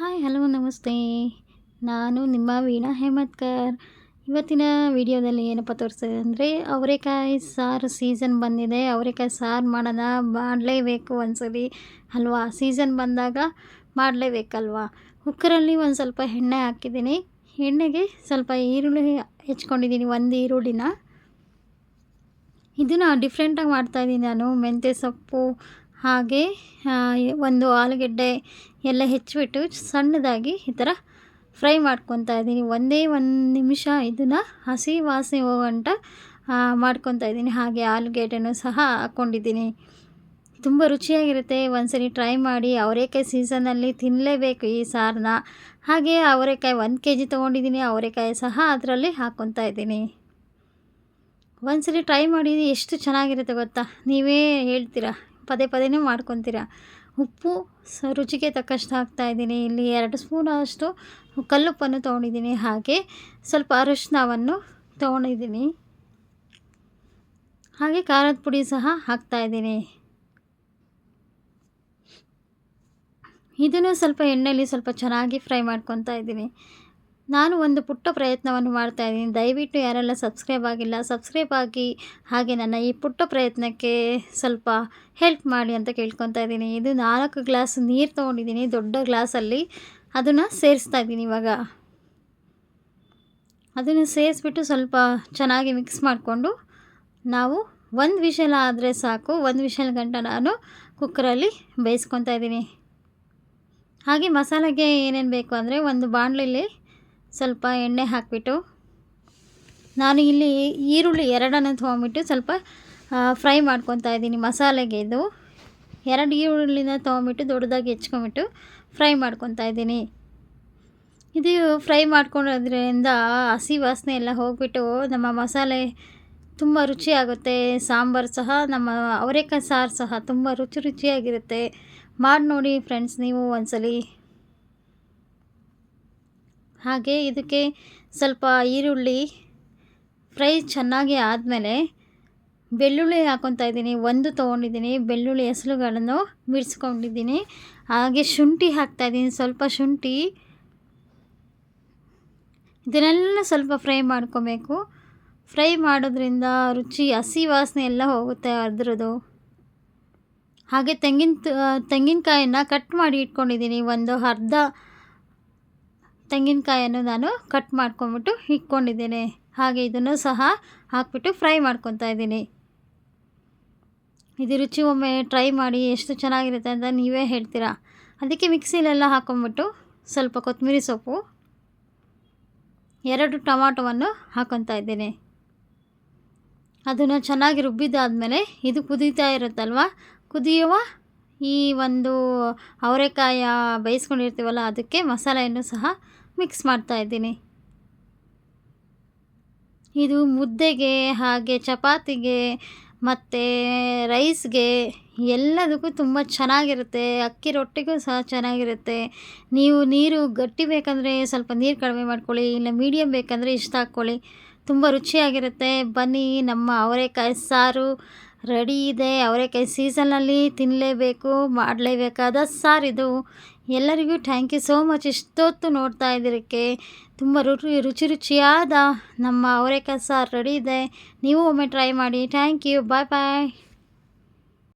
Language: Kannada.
ಹಾಯ್, ಹಲೋ, ನಮಸ್ತೆ. ನಾನು ನಿಮ್ಮ ವೀಣಾ ಹೇಮತ್ಕರ್. ಇವತ್ತಿನ ವಿಡಿಯೋದಲ್ಲಿ ಏನಪ್ಪ ತೋರಿಸ್ತದೆ ಅಂದರೆ, ಅವರೆಕಾಯಿ ಸಾರು ಸೀಸನ್ ಬಂದಿದೆ. ಅವರೆಕಾಯಿ ಸಾರು ಮಾಡೋಣ ಮಾಡಲೇಬೇಕು ಒಂದ್ಸಲಿ ಅಲ್ವಾ? ಸೀಸನ್ ಬಂದಾಗ ಮಾಡಲೇಬೇಕಲ್ವಾ? ಕುಕ್ಕರಲ್ಲಿ ಒಂದು ಸ್ವಲ್ಪ ಎಣ್ಣೆ ಹಾಕಿದ್ದೀನಿ. ಎಣ್ಣೆಗೆ ಸ್ವಲ್ಪ ಈರುಳ್ಳಿ ಹೆಚ್ಕೊಂಡಿದ್ದೀನಿ, ಒಂದು ಈರುಳ್ಳಿನ. ಇದನ್ನು ಡಿಫ್ರೆಂಟಾಗಿ ಮಾಡ್ತಾಯಿದ್ದೀನಿ ನಾನು. ಮೆಂತ್ಯ ಸೊಪ್ಪು ಹಾಗೆ ಒಂದು ಆಲೂಗೆಡ್ಡೆ ಎಲ್ಲ ಹೆಚ್ಚಿಬಿಟ್ಟು ಸಣ್ಣದಾಗಿ ಈ ಥರ ಫ್ರೈ ಮಾಡ್ಕೊತಾ ಇದ್ದೀನಿ. ಒಂದೇ ಒಂದು ನಿಮಿಷ ಇದನ್ನು ಹಸಿ ವಾಸನೆ ಹೋಗಂಟ ಮಾಡ್ಕೊತಾ ಇದ್ದೀನಿ. ಹಾಗೆ ಆಲೂಗೆಡ್ಡೆನೂ ಸಹ ಹಾಕ್ಕೊಂಡಿದ್ದೀನಿ ತುಂಬ ರುಚಿಯಾಗಿರುತ್ತೆ. ಒಂದ್ಸರಿ ಟ್ರೈ ಮಾಡಿ. ಅವರೇಕಾಯಿ ಸೀಸನಲ್ಲಿ ತಿನ್ನಲೇಬೇಕು ಈ ಸಾರನ್ನ ಹಾಗೆ ಅವರೆಕಾಯಿ ಒಂದು ಕೆ ಜಿ ತೊಗೊಂಡಿದ್ದೀನಿ. ಅವರೆಕಾಯಿ ಸಹ ಅದರಲ್ಲಿ ಹಾಕ್ಕೊತಾ ಇದ್ದೀನಿ. ಒಂದ್ಸಲಿ ಟ್ರೈ ಮಾಡಿ. ಎಷ್ಟು ಚೆನ್ನಾಗಿರುತ್ತೆ ಗೊತ್ತಾ? ನೀವೇ ಹೇಳ್ತೀರಾ? ಪದೇ ಪದೇನೇ ಮಾಡ್ಕೊತೀರ? ಉಪ್ಪು ಸ ರುಚಿಗೆ ತಕ್ಕಷ್ಟು ಹಾಕ್ತಾಯಿದ್ದೀನಿ ಇಲ್ಲಿ ಎರಡು ಸ್ಪೂನ್ ಅಷ್ಟು ಕಲ್ಲುಪ್ಪನ್ನು ತೊಗೊಂಡಿದ್ದೀನಿ. ಹಾಗೆ ಸ್ವಲ್ಪ ಅರಿಶಿನವನ್ನು ತೊಗೊಂಡಿದ್ದೀನಿ. ಹಾಗೆ ಖಾರದ ಪುಡಿ ಸಹ ಹಾಕ್ತಾಯಿದ್ದೀನಿ ಇದನ್ನು ಸ್ವಲ್ಪ ಎಣ್ಣೆಯಲ್ಲಿ ಸ್ವಲ್ಪ ಚೆನ್ನಾಗಿ ಫ್ರೈ ಮಾಡ್ಕೊತಾ ಇದ್ದೀನಿ. ನಾನು ಒಂದು ಪುಟ್ಟ ಪ್ರಯತ್ನವನ್ನು ಮಾಡ್ತಾಯಿದ್ದೀನಿ ದಯವಿಟ್ಟು ಯಾರೆಲ್ಲ ಸಬ್ಸ್ಕ್ರೈಬ್ ಆಗಿಲ್ಲ, ಸಬ್ಸ್ಕ್ರೈಬ್ ಆಗಿ ಹಾಗೆ ನನ್ನ ಈ ಪುಟ್ಟ ಪ್ರಯತ್ನಕ್ಕೆ ಸ್ವಲ್ಪ ಹೆಲ್ಪ್ ಮಾಡಿ ಅಂತ ಕೇಳ್ಕೊತಾ ಇದ್ದೀನಿ. ಇದು ನಾಲ್ಕು ಗ್ಲಾಸ್ ನೀರು ತೊಗೊಂಡಿದ್ದೀನಿ, ದೊಡ್ಡ ಗ್ಲಾಸಲ್ಲಿ ಅದನ್ನು ಸೇರಿಸ್ತಾ ಇದ್ದೀನಿ ಇವಾಗ. ಅದನ್ನು ಸೇರಿಸ್ಬಿಟ್ಟು ಸ್ವಲ್ಪ ಚೆನ್ನಾಗಿ ಮಿಕ್ಸ್ ಮಾಡಿಕೊಂಡು ನಾವು ಒಂದು ವಿಷಲ್ ಆದರೆ ಸಾಕು, ಒಂದು ವಿಷಲ್ ಗಂಟ ನಾನು ಕುಕ್ಕರಲ್ಲಿ ಬೇಯಿಸ್ಕೊತಾ ಇದ್ದೀನಿ. ಹಾಗೆ ಮಸಾಲೆಗೆ ಏನೇನು ಬೇಕು ಅಂದರೆ ಒಂದು ಬಾಣಲಿಲಿ ಸ್ವಲ್ಪ ಎಣ್ಣೆ ಹಾಕಿಬಿಟ್ಟು ನಾನು ಇಲ್ಲಿ ಈರುಳ್ಳಿ ಎರಡನ್ನು ತೊಗೊಂಬಿಟ್ಟು ಸ್ವಲ್ಪ ಫ್ರೈ ಮಾಡ್ಕೊತಾ ಇದ್ದೀನಿ ಮಸಾಲೆಗೆ ಇದು. ಎರಡು ಈರುಳ್ಳಿನ ತೊಗೊಂಬಿಟ್ಟು ದೊಡ್ಡದಾಗಿ ಹೆಚ್ಕೊಂಬಿಟ್ಟು ಫ್ರೈ ಮಾಡ್ಕೊತಾ ಇದ್ದೀನಿ. ಇದು ಫ್ರೈ ಮಾಡ್ಕೊಂಡ್ರಿಂದ ಹಸಿ ವಾಸನೆ ಎಲ್ಲ ಹೋಗ್ಬಿಟ್ಟು ನಮ್ಮ ಮಸಾಲೆ ತುಂಬ ರುಚಿಯಾಗುತ್ತೆ. ಸಾಂಬಾರು ಸಹ, ನಮ್ಮ ಅವರೆಕಾಯಿ ಸಾರು ಸಹ ತುಂಬ ರುಚಿ ರುಚಿಯಾಗಿರುತ್ತೆ. ಮಾಡಿ ನೋಡಿ ಫ್ರೆಂಡ್ಸ್ ನೀವು ಒಂದ್ಸಲಿ. ಹಾಗೆ ಇದಕ್ಕೆ ಸ್ವಲ್ಪ ಈರುಳ್ಳಿ ಫ್ರೈ ಚೆನ್ನಾಗಿ ಆದಮೇಲೆ ಬೆಳ್ಳುಳ್ಳಿ ಹಾಕ್ಕೊತಾ ಇದ್ದೀನಿ. ಒಂದು ತೊಗೊಂಡಿದ್ದೀನಿ. ಬೆಳ್ಳುಳ್ಳಿ ಹೆಸರುಗಳನ್ನು ಬಿಡಿಸ್ಕೊಂಡಿದ್ದೀನಿ ಹಾಗೆ ಶುಂಠಿ ಹಾಕ್ತಾಯಿದ್ದೀನಿ ಸ್ವಲ್ಪ ಶುಂಠಿ. ಇದನ್ನೆಲ್ಲ ಸ್ವಲ್ಪ ಫ್ರೈ ಮಾಡ್ಕೋಬೇಕು. ಫ್ರೈ ಮಾಡೋದ್ರಿಂದ ರುಚಿ, ಹಸಿ ವಾಸನೆ ಎಲ್ಲ ಹೋಗುತ್ತೆ ಅದ್ರದ್ದು. ಹಾಗೆ ತೆಂಗಿನ ತೆಂಗಿನಕಾಯನ್ನು ಕಟ್ ಮಾಡಿ ಇಟ್ಕೊಂಡಿದ್ದೀನಿ. ಒಂದು ಅರ್ಧ ತೆಂಗಿನಕಾಯನ್ನು ನಾನು ಕಟ್ ಮಾಡ್ಕೊಂಬಿಟ್ಟು ಇಟ್ಕೊಂಡಿದ್ದೇನೆ. ಹಾಗೆ ಇದನ್ನು ಸಹ ಹಾಕ್ಬಿಟ್ಟು ಫ್ರೈ ಮಾಡ್ಕೊತಾ ಇದ್ದೀನಿ. ಇದು ರುಚಿ ಒಮ್ಮೆ ಟ್ರೈ ಮಾಡಿ ಎಷ್ಟು ಚೆನ್ನಾಗಿರುತ್ತೆ ಅಂತ ನೀವೇ ಹೇಳ್ತೀರಾ? ಅದಕ್ಕೆ ಮಿಕ್ಸಿಲೆಲ್ಲ ಹಾಕೊಂಬಿಟ್ಟು ಸ್ವಲ್ಪ ಕೊತ್ತಂಬರಿ ಸೊಪ್ಪು, ಎರಡು ಟೊಮಾಟೊವನ್ನು ಹಾಕೊತಾ ಇದ್ದೀನಿ. ಅದನ್ನು ಚೆನ್ನಾಗಿ ರುಬ್ಬಿದ್ದಾದಮೇಲೆ ಇದು ಕುದೀತಾ ಇರುತ್ತಲ್ವ? ಕುದಿಯುವ ಈ ಒಂದು ಅವರೆಕಾಯ ಬೇಯಿಸ್ಕೊಂಡಿರ್ತೀವಲ್ಲ, ಅದಕ್ಕೆ ಮಸಾಲೆಯನ್ನು ಸಹ ಮಿಕ್ಸ್ ಮಾಡ್ತಾ ಇದ್ದೀನಿ. ಇದು ಮುದ್ದೆಗೆ, ಹಾಗೆ ಚಪಾತಿಗೆ, ಮತ್ತು ರೈಸ್ಗೆ ಎಲ್ಲದಕ್ಕೂ ತುಂಬ ಚೆನ್ನಾಗಿರುತ್ತೆ. ಅಕ್ಕಿ ರೊಟ್ಟಿಗೂ ಸಹ ಚೆನ್ನಾಗಿರುತ್ತೆ. ನೀವು ನೀರು ಗಟ್ಟಿ ಬೇಕಂದರೆ ಸ್ವಲ್ಪ ನೀರು ಕಡಿಮೆ ಮಾಡ್ಕೊಳ್ಳಿ, ಇಲ್ಲ ಮೀಡಿಯಮ್ ಬೇಕಂದರೆ ಇಷ್ಟ ಹಾಕ್ಕೊಳ್ಳಿ. ತುಂಬ ರುಚಿಯಾಗಿರುತ್ತೆ. ಬನ್ನಿ, ನಮ್ಮ ಅವರೆಕಾಯಿ ಸಾರು ರೆಡಿ ಇದೆ. ಅವರೆಕಾಯಿ ಸೀಸನ್ನಲ್ಲಿ ತಿನ್ನಲೇಬೇಕು ಮಾಡಲೇಬೇಕಾದ ಸಾರಿದು ಎಲ್ಲರಿಗೂ ಥ್ಯಾಂಕ್ ಯು ಸೋ ಮಚ್ ಇಷ್ಟೊತ್ತು ನೋಡ್ತಾ ಇದ್ದಿರಕ್ಕೆ ತುಂಬ ರುಚಿ ರುಚಿ ರುಚಿಯಾದ ನಮ್ಮ ಅವರೆಕಾಯಿ ಸಾರು ರೆಡಿ ಇದೆ. ನೀವು ಒಮ್ಮೆ ಟ್ರೈ ಮಾಡಿ. Thank you bye bye